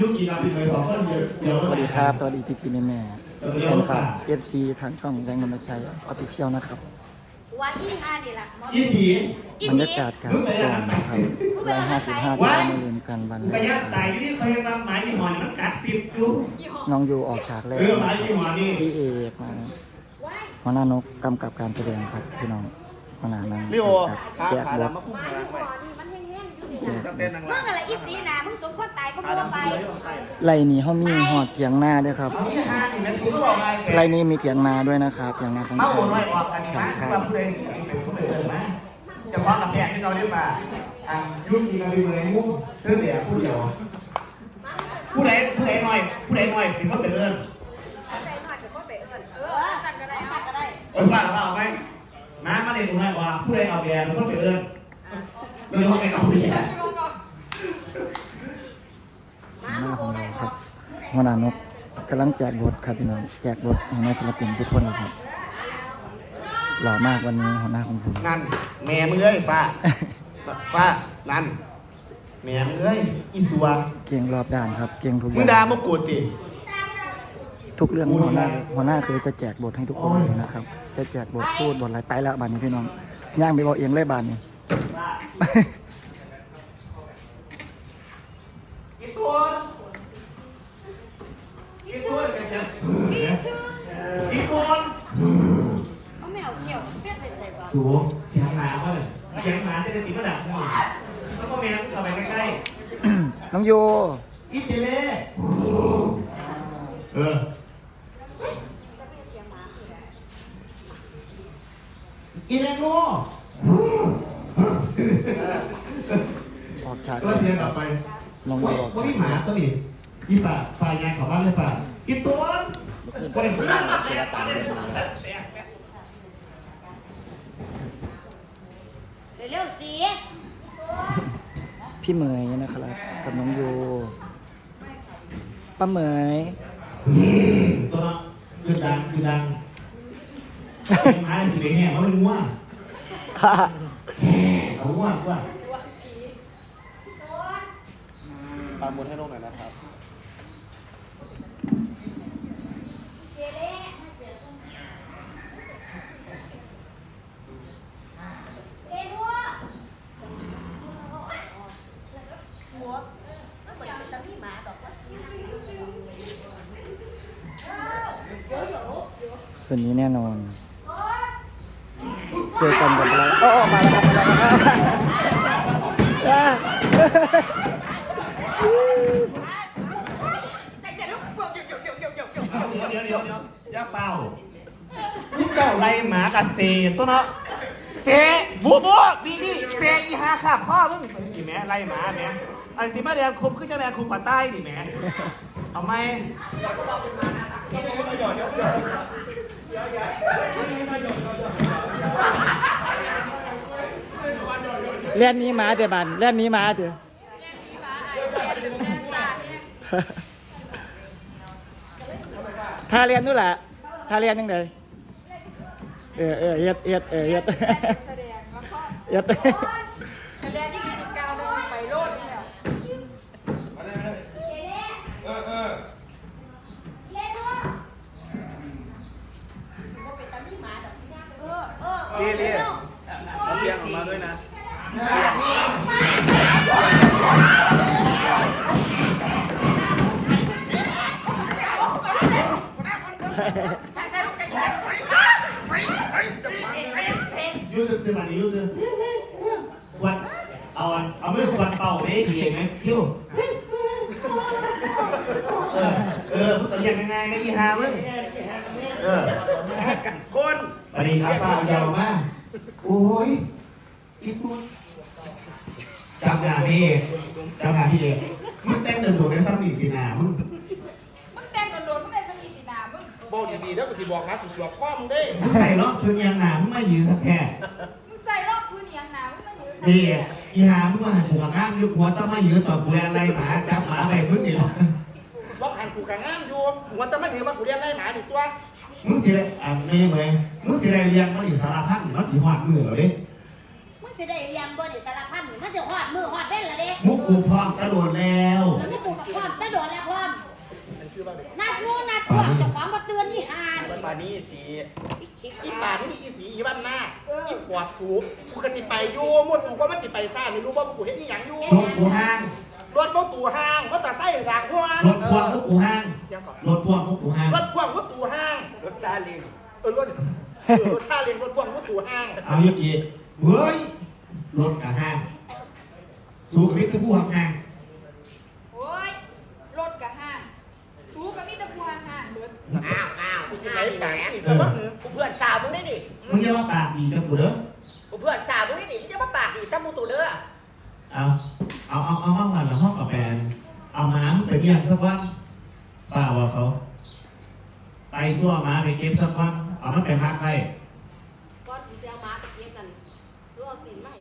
ยุกิกับพี่เมย์สองคนเดียวเดี๋ยวสวัสดีครับสวัสดีพี่พี่แม่แฟนคลับเอฟซีทางช่องแรงนำชัยออฟฟิเชียลนะครับวันที่ห้านี่แหละหมอยี่สีบรรยากาศการส่งนะครับร้อยห้าสิบห้าที่เรามาลืมกันวันกระแรยะกตายที่เคยมาหมายยี่ห้อนี่มันกัดสิบอยู่ยี่ห้อน้องยูออกฉากแรกเรื่องหมายยี่ห้อนี่พี่เอกมาว้ายหัวหน้านกกำกับการแสดงครับพี่น้องหัวหน้านั้นลิโอแจกบท มายี่ห้อนี่มันแห้งๆอยู่นี่แจกจะบเต้นทนางมึรงอะไรอีสีนะมึงสมควรตายก็มัวไปไรนี้เขามีหอดเถียงนาด้วยครับยี่ห้อนี่มันคือบอกไงไรนี้มีเถียงนาด้วยนะครับเถียงนาข้างเอาโอนไว้ออกกันๆสานะมข้างว่าผู้ใดเป็นผู้ใดเดินนะจะพาะกับแม่ที่เราเรียกมาทางยุกิกับพี่เมย์มุ่งเพื่อเดี๋ยวผู้เดียวผู้ใดผู้ใดน้อย ผู้ใดน้อยเป็นคนเดินเออสั่งก็ได้สั่งก็ได้เออว่าเราเอาไหมน้ามาเรียนตรงนั้นว่าผู้ใดเอาแบรนด์เป็นคนเดิน ไม่ต้องไปเอาแบรนด์หน้าของเราครับหัวหน้านกกำลังแจกบทครับพี่น้องแจกบทของนายศิลปินทุกคนเลยครับหล่อมากวันนี้หัวหน้าของผมนั่นแม่มึงเอ้ยป้าป้านั่นแม่มึงเอ้ยอีสัวเก่งรอบด้านครับ เก่งทุกอมึงย่างด่ามงกุฎดิทุกเรื่องหัวหน้าหัวหน้าคือจะแจกบทให้ทุกคนเลยนะครับ จะแจกบทพูดบทอะไรไปแล้วบานนี้พี่น้องย่างไปบอกเองเลยบานนี้ อีตัวอีตัวกันจะอีตัวเอาแมวเกี่ยวเพี้ยนไปใส่บ้าสูเสียงหมาก็เลยเสียงหมาจะติดก็ดับนี่แล้วก็แม่ก็เข้าไปใกล้ๆน้องโยๆอีเจเล่เอออีเลโน่ ออกฉากก็เทียนกลับไปน้องโยว่าออกว่าฉากพี่หมาตัวนี้อีฝ่าฝ่ายงานของบ้านเลยฝ่าอีตัวคนเด็กคนนั้นเสียตังค์เร็วๆสิพี่เหมยนะครับกับน้องโยป้าเหมยตัวนั้นคือดังคือดังเสียงหมาสิเสียงแห่มันเป็นง่วง เขาง่วงว่าปามุนให้ลงหน่อยนะครับเอ็นวัวหมันเหมือนเป็นตะพี่หมาดอกว่าคืนนี้แน่นอน เจอกันกับอะไรโอ้มาแล้วครับมาแล้วครับเดี๋ยวเดี๋ยวเดี๋ยวเดี๋ยวอย่าเฝ้าลูกเจ้าไล่หมากับเซตัวเนาะเซบัวบัวบีนี่เซอีหาขับพ่อมึงสิแม่ไล่หมาแม่ไอ้สิมาแดงคุมขึ้นจะแดงคุมกว่าใต้ดิแม่เอาไหม เล่นนี้มาเดี๋ยวบันเล่นนี้มาเดี๋ยวท่าเรียนนู่นแหละท่าเรียนยังไงเออเออเฮ็ดเฮ็ดเออเฮ็ดแสดงแล้วก็เฮ็ดแสดงที่กิจการเดินไปโลดนี่แหละเออเออเรียเรียเอาเตียงออกมาด้วยนะ ยูซึซื้อมาดิยูซึควันเอาอันเอาไม่ควันเป่าไม่ได้ดีไหมคิวเออเออมึงต้องอย่างง่ายๆนะอีหามึงเออก้นวัสดีครับป้ายาวมากโอ้ยอีตัว จำงานพี่จำงานพี่เองมึงแต่งเดินโดดในซ้ำอีกปีหนามึงมึงแต่งโดนๆมึงได้สกิตินามึงบอกดีๆแล้วกูสิบอกนะกูสวบข้อมึงได้มึงใส่รอบพื้นยางหนามึงมายืนสักแค่มึงใส่รอบพื้นอย่างหนามึงมาอยู่นี่อีหามึงมาหันหัวข้างยุคหัวต้องมายืนต่อกูแลอะไรหมาจับหมาไปมึงนี่หรอล็อกหันกูกางงามอยู่หัวจะไม่ถือว่ากูเรียนไล่หมาดิตัวมึงสิอะไรอะไม่ยังไงมึงสิอะไรเรียงมันอีสารพัดมันสิหอดมือเหรอเด้มึงสิได้เลี้ยงบ่นี่ มันจะหอดมือหอดเว้นละเด้มุกกูพร้อมกระโดดแล้วแล้วไม่ปูกับความกระโดดแล้วความนัดรู้นัดพวกเจ้าของมาเตือนนี่อ่านวันนี้สีอีป่าที่อีสีอีบ้านหน้าอีปวดฟูบกูกรจิไปยู่มดตูก็มันจิไปซ่าไม่รู้ว่ากูเห็นอีหยังยู่รถกูห้างรถมดตูห้างรถตาไส้ด่างพวงรถควงรถกูห้างรถควงรถกูห้างรถควงรถตูห้างรถตาลิงเออรถรถตาลิงรถพวงรถตูห้างเอาอย่กี้เฮ้ยรถกับห้าง สู้กับมิตรผู้ห้างโอ้ยรถกับห้างสู้กับมิตรภูหางห้างเบิดอ้าวอ้าวกูกูสิสิไปไปไหนไหนอีกสักพักหนึ่งกูเพื่อนสาวมึงได้ดิมึงจะมาปากดีกับกูเด้อกูเพื่อนสาวมึงได้ดิมึงจะมาปากดิตั้งมูตูเด้อเอาเอาเอาเอาห้องก่อนเอาห้องกับแฟนเอาม้ามึงไปเมียงสักวันเปล่าว่าเขา ไปซั่วม้าไปเก็บสักวันเอามันไปพักไว้